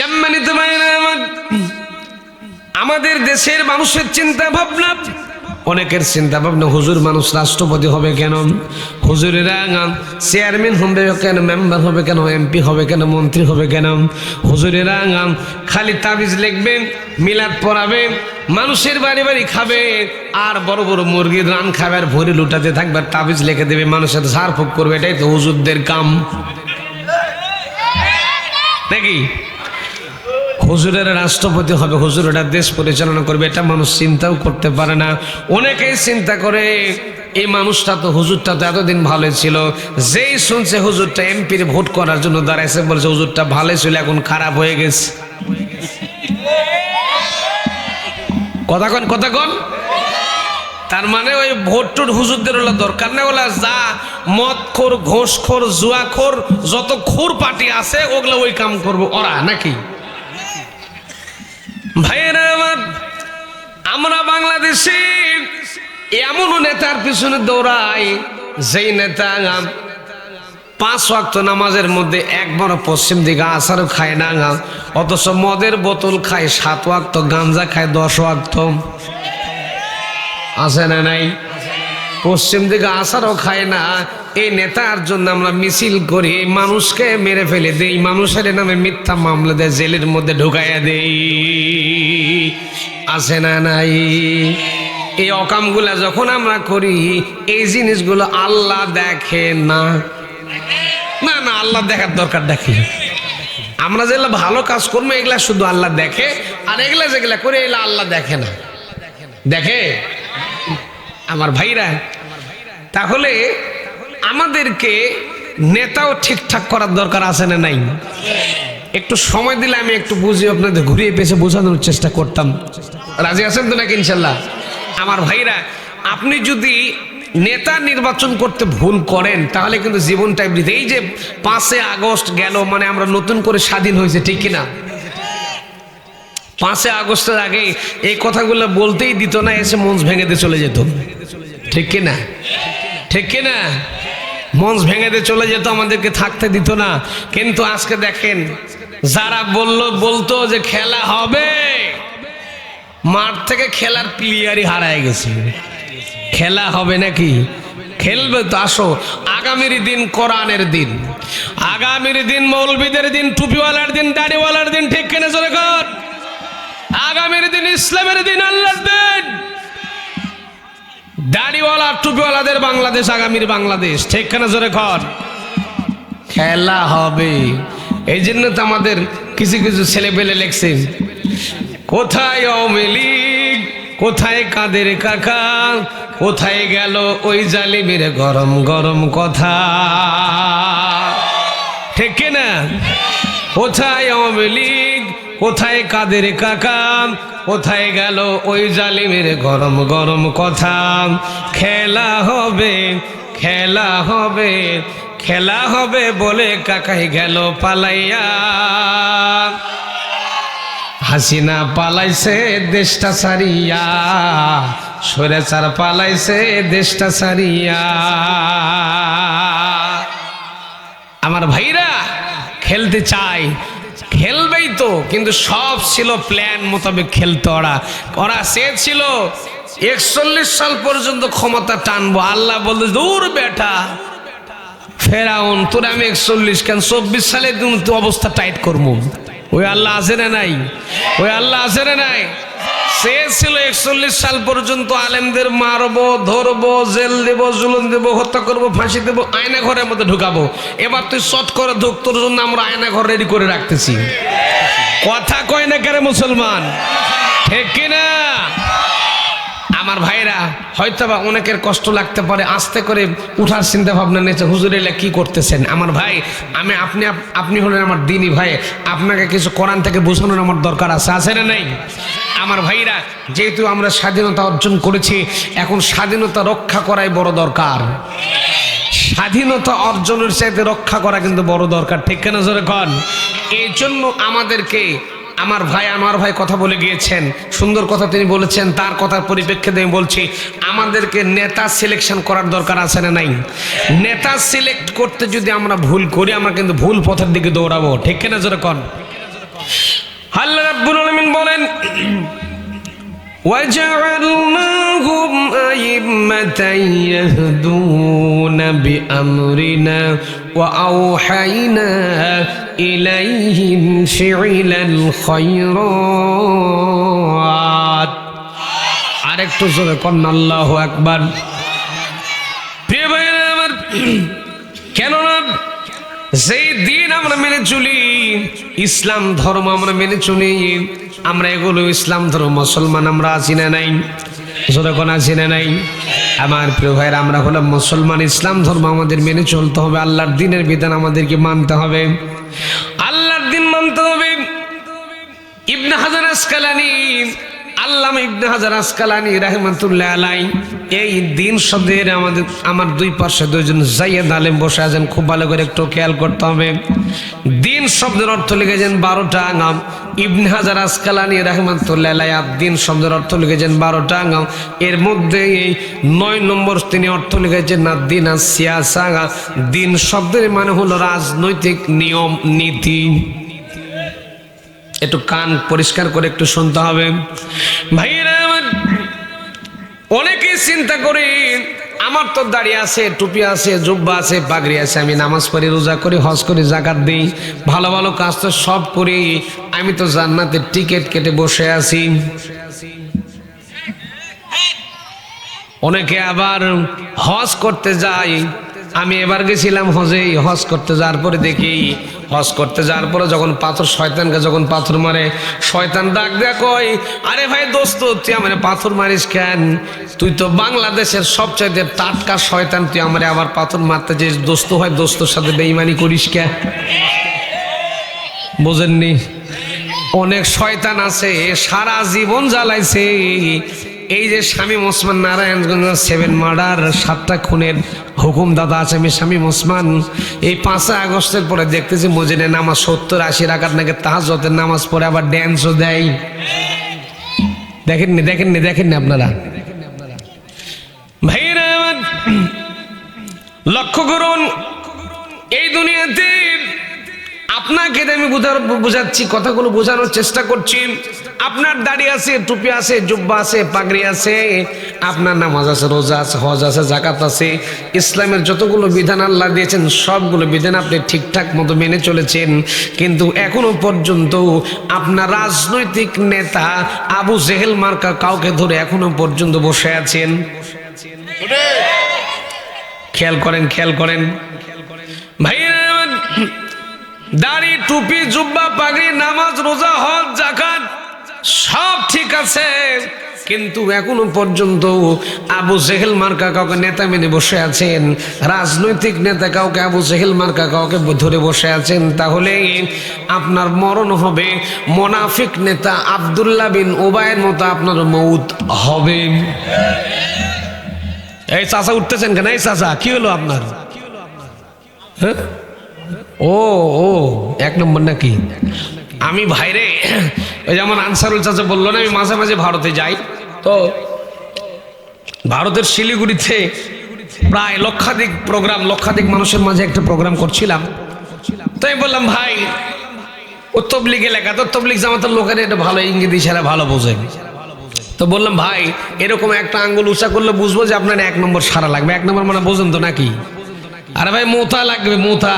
সম্মানিত আমাদের দেশের মানুষের চিন্তা ভাবনা অনেকের চিন্তা ভাবনা হুজুর মানুষ রাষ্ট্রপতি হবে কেন? হুজুরেরা চেয়ারম্যান হবে কেন? মেম্বার হবে কেন? এমপি হবে কেন? মন্ত্রী হবে কেন? হুজুরেরা খালি তাবিজ লিখবে, মিলাদ পড়াবে, মানুষের বাড়ি বাড়ি খাবে, আর বড় বড় মুরগির রান খাবে, আর ভরে লুটাতে থাকবে তাবিজ লিখে দেবে, মানুষের ঝাড় ফুক করবে, এটাই তো হুজুরদের কাম। নাকি? হুজুরের রাষ্ট্রপতি হবে হুজুরেরা দেশ পরিচালনা করবে, এটা মানুষ চিন্তাও করতে পারে না। অনেকেই চিন্তা করে, এই মানুষটা তো, হুজুরটা তো এতদিন ভালো ছিল। যেই শুনছে হুজুরটা এমপির ভোট করার জন্য দাঁড়াইছে, বলছে হুজুরটা ভালো ছিল, এখন খারাপ হয়ে গেছে। কথা কন কথা কন। তার মানে ওই ভোট টোট হুজুরদের হলো দরকার নেই ওলা যা মদ খোর ঘোষ খোর জুয়া খোর যত খোর পার্টি আছে, ওগুলো ওই কাম করব। ওরা নাকি? আমার বাংলাদেশে এমন নেতার পিছনে দৌড়াই, যেই নেতা পাঁচ ওয়াক্ত নামাজের মধ্যে একবার পশ্চিম দিকে আসারও খায় না অথচ মদের বোতল খায় সাত ওয়াক্ত, গাঞ্জা খায় দশ ওয়াক্ত। আছে না নাই? পশ্চিম দিকে আসারও খায় না এই নেতার জন্য আমরা মিছিল করি মানুষকে মেরে ফেলে দেই, মানুষের নামে মিথ্যা মামলা দেয়, জেলের মধ্যে ঢুকাইয়া দেই। আছে না নাই? এই অকামগুলা যখন আমরা করি, এই জিনিসগুলো আল্লাহ দেখে না। না না, আল্লাহ দেখার দরকার দেখি। আমরা যেগুলো ভালো কাজ করব, এগুলা শুধু আল্লাহ দেখে, আর এগুলা যেগুলা করে, এগুলা আল্লাহ দেখে না। দেখে? আমার ভাইরা, তাহলে আমাদেরকে নেতাও ঠিকঠাক করার দরকার আছে না নাই? একটু সময় দিলে আমি একটু বুঝি আপনাদের ঘুরিয়ে পেছে বোঝানোর চেষ্টা করতাম। রাজি আছেন তো নাকি ইনশাল্লাহ? আমার ভাইরা, আপনি যদি নেতা নির্বাচন করতে ভুল করেন, তাহলে কিন্তু জীবনটাই বৃদ্ধি এই যে পাঁচে আগস্ট গেল মানে আমরা নতুন করে স্বাধীন হয়েছে, ঠিক কিনা পাঁচে আগস্টের আগে এই কথাগুলো বলতেই দিত না, এসে মঞ্চ ভেঙে দিয়ে চলে যেত। ঠিক কিনা ঠিক কিনা মঞ্চ ভেঙে দিয়ে চলে যেত, আমাদেরকে থাকতে দিত না। কিন্তু আজকে দেখেন, যারা বলল, বলতো যে খেলা হবে। মাঠ থেকে খেলার প্লেয়ারই হারায় গেছে। খেলা হবে নাকি? খেলবে তো, আসো। আগামীর দিন কোরআনের দিন। আগামীর দিন মৌলবীদের দিন, টুপিওয়ালার দিন, দাড়িওয়ালার দিন, ঠিক কেনে চলে আগামীর দিন ইসলামের দিন, আল্লাহর দিন। দাড়িওয়ালা টুপিওয়ালাদের বাংলাদেশ, আগামীর বাংলাদেশ। ঠিক কেন জোরে কর? খেলা হবে। এই জন্য তো আমাদের কিছু কিছু ছেলে পেলে লেখছে, কোথায় লীগ? কোথায় কাদের কাকা? কোথায় গেল ওই জালিমের গরম গরম কথা? ঠিক না কোথায় আওয়ামী কোথায় কাদের কাকা? কোথায় গেল ওই জালিমের গরম গরম কথা? খেলা হবে খেলা হবে খেলা হবে বলে কাকাই গেল পালাইয়া। হাসিনা পালাইছে দেশটা সারিয়া সরে সরেচার পালাইছে দেশটা সারিয়া আমার ভাইরা, খেলতে চাই খেলবেই তো, কিন্তু সব ছিল প্ল্যান মোতাবেক খেলতে ওরা। ওরা সে ছিল একচল্লিশ সাল পর্যন্ত ক্ষমতা টানবো। আল্লাহ বলতে দূর বেটা, ফেরাউন, তোর আমি একচল্লিশ, কেন চব্বিশ সালে তুমি অবস্থা টাইট করব? ওই আল্লাহ আছে না নাই? ওই আল্লাহ আছে না নাই? সে ছিল একচল্লিশ সাল পর্যন্ত আলেমদের মারবো, ধরবো, জেল দেবো জুলুন দেবো, হত্যা করব, ফাঁসি দেবো আয়না ঘরের মধ্যে ঢুকাবো। এবার তুই শট করে ঢুক তোর জন্য আমরা আয়না ঘর রেডি করে রাখতেছি। কথা কয় না কেন মুসলমান? ঠিক কিনা? আমার ভাইরা হয়তো বা অনেকের কষ্ট লাগতে পারে, আস্তে করে উঠার চিন্তা ভাবনা নিয়েছে, হুজুর, এলে কি করতেছেন? আমার ভাই, আমি আপনি আপনি হলেন আমার দিনই ভাই, আপনাকে কিছু কোরআন থেকে বোঝানোর আমার দরকার আছে আছে না নাই? আমার ভাইরা, যেহেতু আমরা স্বাধীনতা অর্জন করেছি, এখন স্বাধীনতা রক্ষা করাই বড় দরকার। স্বাধীনতা অর্জনের চাইতে রক্ষা করা কিন্তু বড় দরকার, ঠিক কেন জোরে কন? এই জন্য আমাদেরকে আমার ভাই আমার ভাই কথা বলে গিয়েছেন। সুন্দর কথা তিনি বলেছেন, তার কথার পরিপ্রেক্ষিতে আমি বলছি, আমাদেরকে নেতা সিলেকশন করার দরকার আছে না নাই? নেতা সিলেক্ট করতে যদি আমরা ভুল করি, আমরা কিন্তু ভুল পথের দিকে দৌড়াবো। ঠিক কিনা যেরকম আল্লাহ রাব্বুল আলামিন বলেন وجعلناهم أئمة يهدون بأمرنا وأوحينا ইলাইহিম শিলাল খৈরাত আরেকটু জোরে কন্যা আল্লাহ একবার প্রিয় ভাইয়েরা আমার, কেননা যেই দিন আমরা মেনে চলি, ইসলাম ধর্ম আমরা মেনে চলি, আমরা এগুলো ইসলাম ধর্ম, মুসলমান আমরা আছি না নাই। যতক্ষণ আছি না নাই, আমার প্রিয় ভাইয়ের, আমরা হলাম মুসলমান, ইসলাম ধর্ম আমাদের মেনে চলতে হবে, আল্লাহর দিনের বিধান আমাদেরকে মানতে হবে। আল্লাহর দিন মানতে হবে। ইবনে হাজার আসকালানি আল্লাহ ইবনে হাজার আসকালানি রাহমাতুল্লাহ আলাই এই দিন শব্দের আমাদের, আমার দুই পাশে দুইজন জাইয়েদ আলেম বসে আছেন, খুব ভালো করে একটু খেয়াল করতে হবে। দিন শব্দের অর্থ লিখেছেন বারোটা আঙাম। ইবনে হাজার আসকালানি রাহমাতুল্লাহ আলাই দিন শব্দের অর্থ লিখেছেন বারোটা আঙাম। এর মধ্যে এই নয় নম্বর তিনি অর্থ লিখেছেন, না দিন, আর সিয়াসা দিন শব্দের মানে হলো রাজনৈতিক নিয়ম, নীতি। একটু কান পরিষ্কার করে একটু শুনতে হবে। ভাইয়েরা অনেকেই চিন্তা করি, আমার তো দাড়ি আছে, টুপি আছে, জুব্বা আছে পাগড়ি আছে, আমি নামাজ পড়ি, রোজা করি, হজ করি, জাকাত দিই, ভালো ভালো কাজ তো সব করি, আমি তো জান্নাতের টিকিট কেটে বসে আছি। অনেকে আবার হজ করতে যায় আমি এবার গেছিলাম হজে হজ করতে যাওয়ার পরে দেখি হজ করতে যাওয়ার পরে যখন পাথর শয়তানকে যখন পাথর মারে, শয়তান ডাক দেয়া কয়, আরে ভাই দোস্ত, তুই আমার পাথর মারিস কেন? তুই তো বাংলাদেশের সবচাইতে টাটকা শয়তান, তুই আমার আবার পাথর মারতে যে দোস্ত হয় দোস্তর সাথে বেইমানি করিস কে? বোঝেননি? অনেক শয়তান আছে, সারা জীবন জ্বালাইছে এই যে স্বামী ওসমান নারায়ণগঞ্জ সেভেন মার্ডার, সাতটা খুনের হুকুম দাদা আছে, আমি স্বামী ওসমান। এই পাঁচই আগস্টের পরে দেখতেছি মজিনে নামাজ সত্তর, আশি রাখার নাকি তাহাজতের নামাজ পড়ে, আবার ড্যান্সও দেয়। দেখেননি দেখেননি দেখেননি আপনারা? ভাইরা লক্ষ্য করুন, এই দুনিয়াতে আপনাকে আমি বোঝার বোঝাচ্ছি, কথাগুলো বোঝানোর চেষ্টা করছি। আপনার দাড়ি আছে, টুপি আছে, জুব্বা আছে, পাগড়ি আছে, আপনার নামাজ আছে, রোজা আছে, হজ আছে জাকাত আছে, ইসলামের যতগুলো বিধান আল্লাহ দিয়েছেন, সবগুলো বিধান আপনি ঠিকঠাক মতো মেনে চলেছেন। কিন্তু এখনও পর্যন্ত আপনার রাজনৈতিক নেতা আবু জেহেল মার্কা কাউকে ধরে এখনও পর্যন্ত বসে আছেন। খেয়াল করেন খেয়াল করেন। ভাইয়েরা দাড়ি, টুপি, জুব্বা, পাগড়ি, নামাজ, রোজা, হজ জাকাত সব ঠিক আছে। কিন্তু এখনও পর্যন্ত আবু জেহেল মার্কা কাউকে নেতা মেনে বসে আছেন। রাজনৈতিক নেতা কাউকে আবু জেহেল মার্কা কাউকে ধরে বসে আছেন। তাহলে আপনার মরণ হবে। মোনাফিক নেতা আবদুল্লাহ বিন ওবায়ের মতো আপনার মৌত হবে। এই চাচা উঠতেছেন কেন? এই চাচা, কি হলো আপনার? হ্যাঁ? ও ও, এক নম্বর নাকি? আমি ভাইরে, ওই যেমন আনসারুল চাচা বলল না, আমি মাঝে মাঝে ভারতে যাই। তো ভারতের শিলিগুড়িতে প্রায় লক্ষাধিক প্রোগ্রাম লক্ষাধিক মানুষের মাঝে একটা প্রোগ্রাম করছিলাম। তো আমি বললাম, ভাই ও এলাকা, তো তবলিগ জামাতের লোকের এটা ভালো ইংরেজি ছাড়া ভালো বোঝে। তো বললাম, ভাই, এরকম একটা আঙ্গুল উঁচা করলে বুঝব যে আপনার এক নম্বর সারা লাগবে। এক নম্বর মানে বোঝেন তো নাকি? আরে ভাই মোথা লাগবে মোথা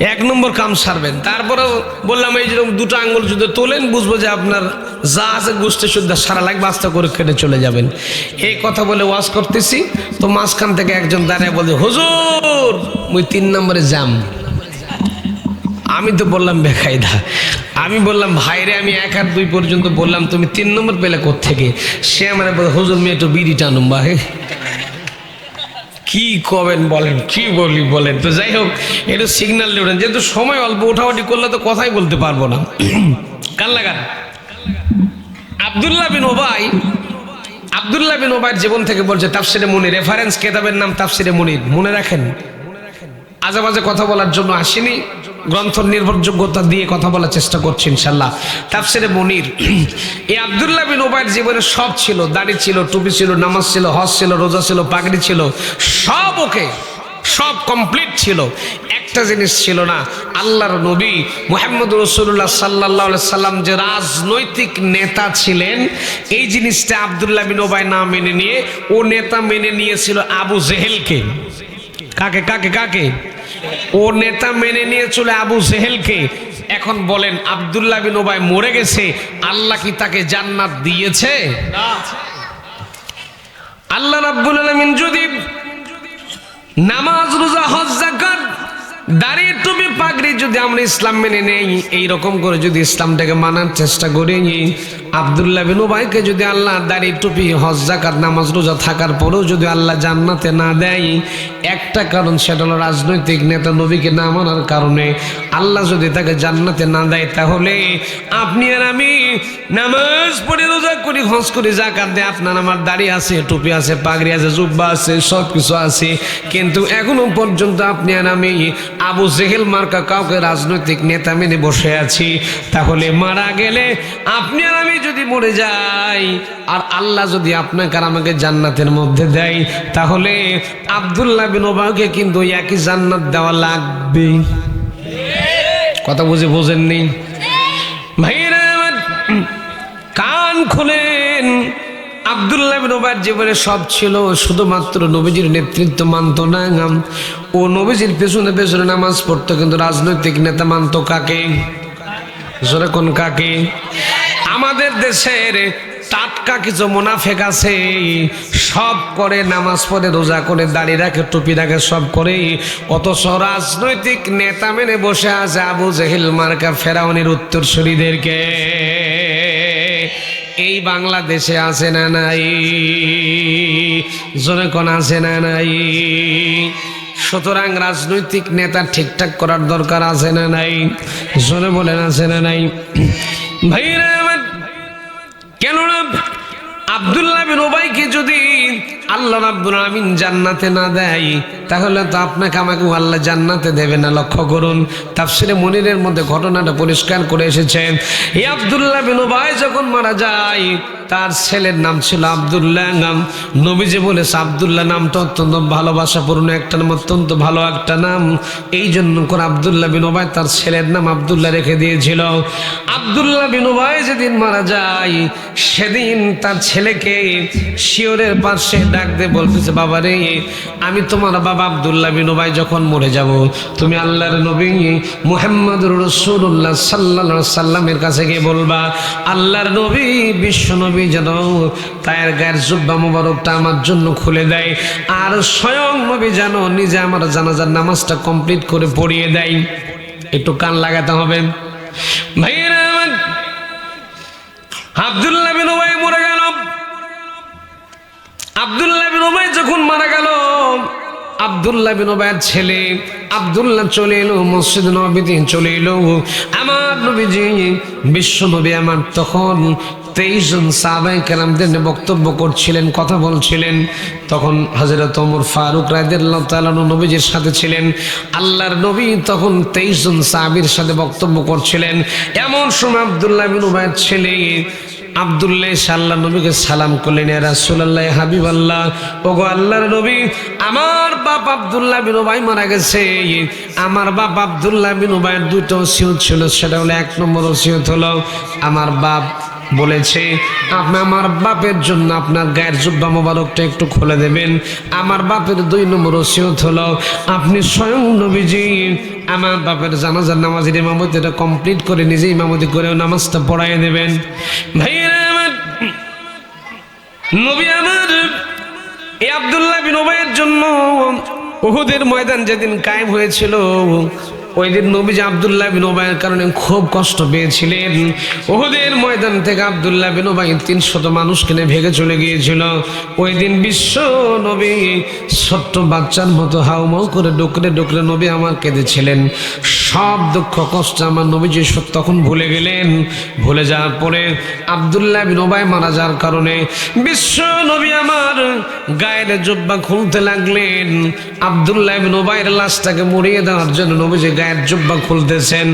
এক নম্বর কাম সারবেন। তারপরে বললাম, এই যেরকম দুটো আঙ্গুল যদি তোলেন, বুঝব যে আপনার যা আছে গোষ্ঠী শুদ্ধ সারা লাগবে, আস্তে করে কেটে চলে যাবেন। এই কথা বলে ওয়াজ করতেছি। তো মাঝখান থেকে একজন দাঁড়িয়ে বলছে, হুজুর, মুই তিন নম্বরে যাম। আমি তো বললাম, বেকায়দা। আমি বললাম ভাইরে আমি এক আর দুই পর্যন্ত বললাম, তুমি তিন নম্বর পেলে থেকে সে আমার বলে, হুজুর মেয়ে একটু বিড়ি টানুম বা কি কবেন বলেন, কি বলি বলেন? তো যাই হোক একটু সিগন্যাল দেবেন যেহেতু সময় অল্প উঠাউটি করলে তো কথাই বলতে পারব না। কান লাগান। আবদুল্লাহ বিন ওবাই, আবদুল্লাহ বিন ওবাইয়ের জীবন থেকে বলছে, তাফসিরে মুনির। রেফারেন্স কেতাবের নাম তাফসিরে মুনির। মনে রাখেন আজে কথা বলার জন্য আসিনি। গ্রন্থ নির্ভরযোগ্যতা দিয়ে কথা বলার চেষ্টা করছি ইনশাল্লাহ। তাফসিরে মনির। এই আবদুল্লাহ বিন ওবাইয়ের জীবনে সব ছিল, দাড়ি ছিল, টুপি ছিল, নামাজ ছিল, হজ ছিল, রোজা ছিল, পাগড়ি ছিল, সব ওকে, সব কমপ্লিট ছিল। একটা জিনিস ছিল না, আল্লাহর নবী মোহাম্মদ রসুল্লাহ সাল্লাহ সাল্লাম যে রাজনৈতিক নেতা ছিলেন, এই জিনিসটা আবদুল্লাহ বিন ওবাই না মেনে নিয়ে, ও নেতা মেনে নিয়েছিল আবু জেহেলকে। কাকে কাকে কাকে? ও নেতা মেনে নিয়ে চলে আবু জেহেলকে। এখন বলেন, আবদুল্লাহ বিন ওবাই মরে গেছে, আল্লাহ কি তাকে জান্নাত দিয়েছে? আল্লাহ রাব্বুল আলামিন যদি নামাজ, রোজা, হজ জাকাত দাঁড়িয়ে টুপি পাগড়ি যদি আমরা ইসলাম মেনে নেই এই রকম করে যদি ইসলামটাকে মানার চেষ্টা করি, আবদুল্লাহ বিন উবাইকে যদি আল্লাহ দাড়ি টুপি, হজ জাকাত নামাজ, রোজা থাকার পরেও যদি আল্লাহ জান্নাতে না দেয়, একটা কারণ সেটা হলো রাজনৈতিক নেতা নবীকে না মানার কারণে। আল্লাহ যদি তাকে জান্নাতে না দেয়, তাহলে আপনি আর আমি নামাজ পড়ে রোজা করি, হজ করি জাকাত দেয়। আপনার আমার দাড়ি আছে, টুপি আছে, পাগড়ি আছে, জুব্বা আছে সব কিছু আছে। কিন্তু এখনও পর্যন্ত আপনি আর আমি আবু জেহেল মার্কা কাউকে রাজনৈতিক নেতা মেনে বসে আছি, তাহলে মারা গেলে আপনি আর আমি যদি মরে যাই, আর আল্লাহ যদি আপনাকে আর আমাকে জান্নাতের মধ্যে দেয়, তাহলে আবদুল্লাহ বিন ওবাকে কিন্তু একই জান্নাত দেওয়া লাগবে। কথা বুঝে বোঝেননি? ভাইরা কান খুলেন। আবদুল্লাহ ওবার জীবনে সব ছিল, শুধুমাত্র নবীজির নেতৃত্ব মানত না। ও নবীজির পেছনে পেছনে নামাজ পড়তো, কিন্তু রাজনৈতিক নেতা মানত কাকে? জোরে কোন কাকে? আমাদের দেশের টাটকা কিছু মুনাফেক আছে, সব করে নামাজ পড়ে, রোজা করে, দাঁড়িয়ে রাখে, টুপি রাখে, সব করে। অথচ রাজনৈতিক নেতা মেনে বসে আছে আবু জেহিল মার্কা ফেরাউনের উত্তরসূরিদেরকে। এই বাংলাদেশে আছে না নাই? জোরে কোন আছে না নাই? সুতরাং রাজনৈতিক নেতা ঠিকঠাক করার দরকার আছে না নাই? জনে বলেন, আছে না নাই? ভাইরা কেন কেননা আবদুল্লাহ বিন ওবাইকে যদি আল্লাহ রাব্বুল আমিন জান্নাতে না দেয়, তাহলে তো আপনাকে আমাকে আল্লাহ জান্নাতে দেবে না, লক্ষ্য করুন। তাফসিরে মনিরের মধ্যে ঘটনাটা পরিষ্কার করে এসেছেন। এই আবদুল্লাহ বিন ওবাই যখন মারা যায় তার ছেলের নাম ছিল আবদুল্লাহ নাম। নবীজি বলেছে আবদুল্লাহ নামটা অত্যন্ত ভালোবাসাপূর্ণ একটা নাম, অত্যন্ত ভালো একটা নাম। এই জন্য করে আবদুল্লাহ বিন ওবাই তার ছেলের নাম আবদুল্লাহ রেখে দিয়েছিল। আবদুল্লাহ বিন ওবাই যেদিন মারা যায়, সেদিন তার ছেলেকে শিওরের পাশে ডাক দিয়ে বলতেছে, বাবা রে, আমি তোমার বাবা আবদুল্লাহ বিন ওবাই যখন মরে যাব, তুমি আল্লাহর নবী মুহাম্মদ রসুল্লাহ সাল্লা সাল্লামের কাছে গিয়ে বলবা, আল্লাহর নবী বিশ্ব নবী যেন তায়ের গায়ের জুব্বা মোবারকটা আমার জন্য খুলে দেয়। আর স্বয়ং নবী যেন নিজে আমার জানাজার নামাজটা কমপ্লিট করে পড়িয়ে দেয়। একটু কান লাগাতে হবে। আবদুল্লাহ বিন ওবাই মরে গেল। আবদুল্লাহ বিন ওবাই যখন মারা গেল, আবদুল্লাহ বিন ওবাইয়ের ছেলে আবদুল্লাহ চলে এলো, মসজিদ নবীতে চলে এলো। আমার নবীজি, বিশ্ব নবী আমার, তখন তেইশ জন সাহাবাই কেরামদের বক্তব্য করছিলেন, কথা বলছিলেন। তখন হজরত ওমর ফারুক রায়দের তালানু নবীজির সাথে ছিলেন। আল্লাহর নবী তখন তেইশ জন সাহাবির সাথে বক্তব্য করছিলেন। এমন সময় আবদুল্লাহ বিন ছেলে আবদুল্লাহ সাল্লাহ নবীকে সালাম করলেন রাসুল্লাহ হাবিব আল্লাহ ওগো আল্লাহর নবী, আমার বাপ আবদুল্লাহ বিন উবাই মারা গেছে। আমার বাপ আবদুল্লাহ বিন উবাইয়ের দুটো ওসিয়ত ছিল, সেটা হলো এক নম্বর ওসিয়ত হলো, আমার বাপ বলেছে, আপনি আমার বাপের জন্য আপনার গায়ের জুব্বা মোবারকটা একটু খুলে দেবেন। আমার বাপের দুই নম্বর ওসিয়ত হলো, আপনি স্বয়ং নবীজি, আমার বাপের জানাজার নামাজের ইমামতিটা কমপ্লিট করে নিজে ইমামতি করেও নামাজটা পড়াই দেবেন ভাইয়েরা আমার, নবী আমার, এই আবদুল্লাহ বিন ওবাইয়ের জন্য উহুদের ময়দান যেদিন কায়েম হয়েছিল ওই দিন নবীজ আবদুল্লাহ বিন ওবাইয়ের কারণে খুব কষ্ট পেয়েছিলেন। ওহুদের ময়দান থেকে আবদুল্লাহ বিন ওবাই তিনশত মানুষকে নিয়ে ভেগে চলে গিয়েছিল। ওই দিন বিশ্ব নবী ছোট্ট বাচ্চার মতো হাউমাউ করে ডুকরে ডুকরে নবী আমার কেঁদেছিলেন। সব দুঃখ, কষ্ট আমার নবীজি সব তখন ভুলে গেলেন। ভুলে যাওয়ার পরে আবদুল্লাহ বিন ওবাই মারা যাওয়ার কারণে বিশ্ব নবী আমার গায়ের জব্বা খুলতে লাগলেন। আবদুল্লাহ বিন ওবাইয়ের লাশটাকে মরিয়ে দেওয়ার জন্য নবীজি গায়ের জুব্বা খুলতেছেন।